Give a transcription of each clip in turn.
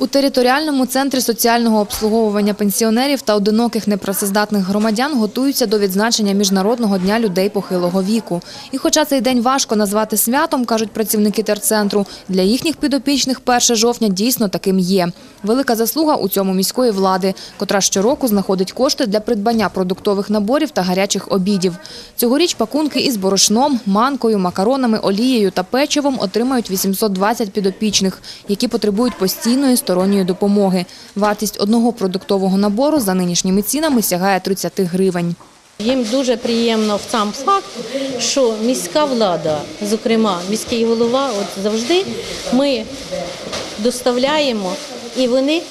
У територіальному центрі соціального обслуговування пенсіонерів та одиноких непрацездатних громадян готуються до відзначення Міжнародного дня людей похилого віку. І хоча цей день важко назвати святом, кажуть працівники терцентру, для їхніх підопічних 1 жовтня дійсно таким є. Велика заслуга у цьому міської влади, котра щороку знаходить кошти для придбання продуктових наборів та гарячих обідів. Цьогоріч пакунки із борошном, манкою, макаронами, олією та печивом отримають 820 підопічних, які потребують постійної сторонньої допомоги. Вартість одного продуктового набору за нинішніми цінами сягає 30 гривень. Їм дуже приємно в сам факт, що міська влада, зокрема міський голова, от завжди ми доставляємо і вони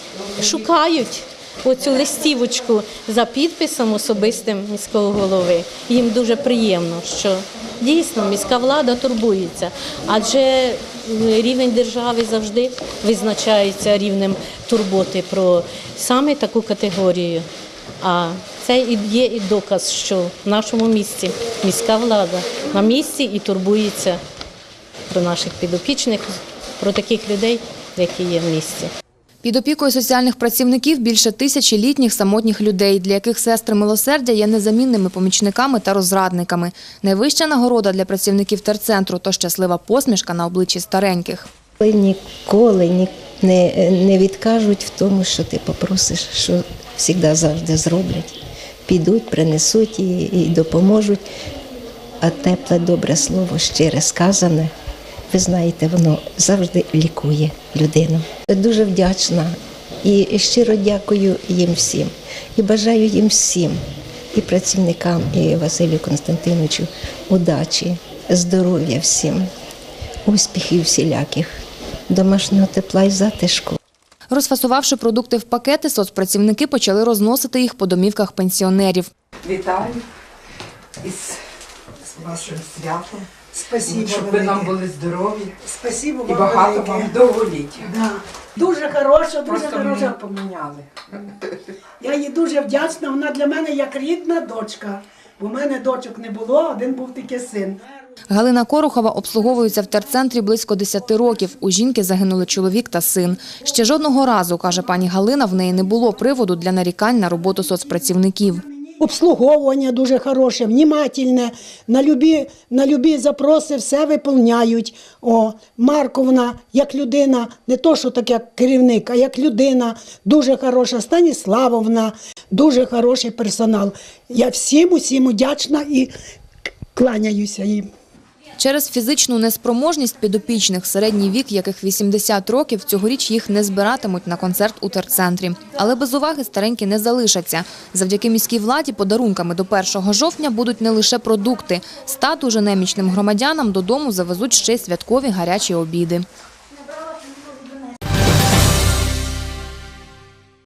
шукають оцю листівочку за підписом особистим міського голови. Їм дуже приємно, що дійсно міська влада турбується, адже рівень держави завжди визначається рівнем турботи про саме таку категорію. А це є і доказ, що в нашому місті міська влада на місці і турбується про наших підопічних, про таких людей, які є в місті. Під опікою соціальних працівників більше тисячі літніх самотніх людей, для яких сестри милосердя є незамінними помічниками та розрадниками. Найвища нагорода для працівників терцентру – то щаслива посмішка на обличчі стареньких. Ніколи ні, не, не відкажуть в тому, що ти попросиш, що завжди завжди зроблять. Підуть, принесуть і, і допоможуть. А тепле, добре слово, щире сказане, ви знаєте, воно завжди лікує людину. Дуже вдячна і щиро дякую їм всім. І бажаю їм всім, і працівникам, і Василю Константиновичу удачі, здоров'я всім, успіхів всіляких, домашнього тепла і затишку. Розфасувавши продукти в пакети, соцпрацівники почали розносити їх по домівках пенсіонерів. Вітаю із вашим святом. Спасибо Щоб ви нам були здорові Спасибо і вам багато велике. вам довголіття. Да. Дуже хороша, дуже Просто мені хороша. поміняли. Я їй дуже вдячна. Вона для мене як рідна дочка. Бо в мене дочок не було, один був тільки син. Галина Корохова обслуговується в терцентрі близько 10 років. У жінки загинули чоловік та син. Ще жодного разу, каже пані Галина, в неї не було приводу для нарікань на роботу соцпрацівників. Обслуговування дуже хороше, внімательне, на любі, на любі запроси все виповняють. О, Марковна, як людина, не то, що так як керівник, а як людина, дуже хороша. Станіславовна, дуже хороший персонал. Я всім усім удячна і кланяюся їм. Через фізичну неспроможність підопічних, середній вік яких 80 років, цьогоріч їх не збиратимуть на концерт у терцентрі. Але без уваги старенькі не залишаться. Завдяки міській владі подарунками до 1 жовтня будуть не лише продукти. Стату уже немічним громадянам додому завезуть ще й святкові гарячі обіди.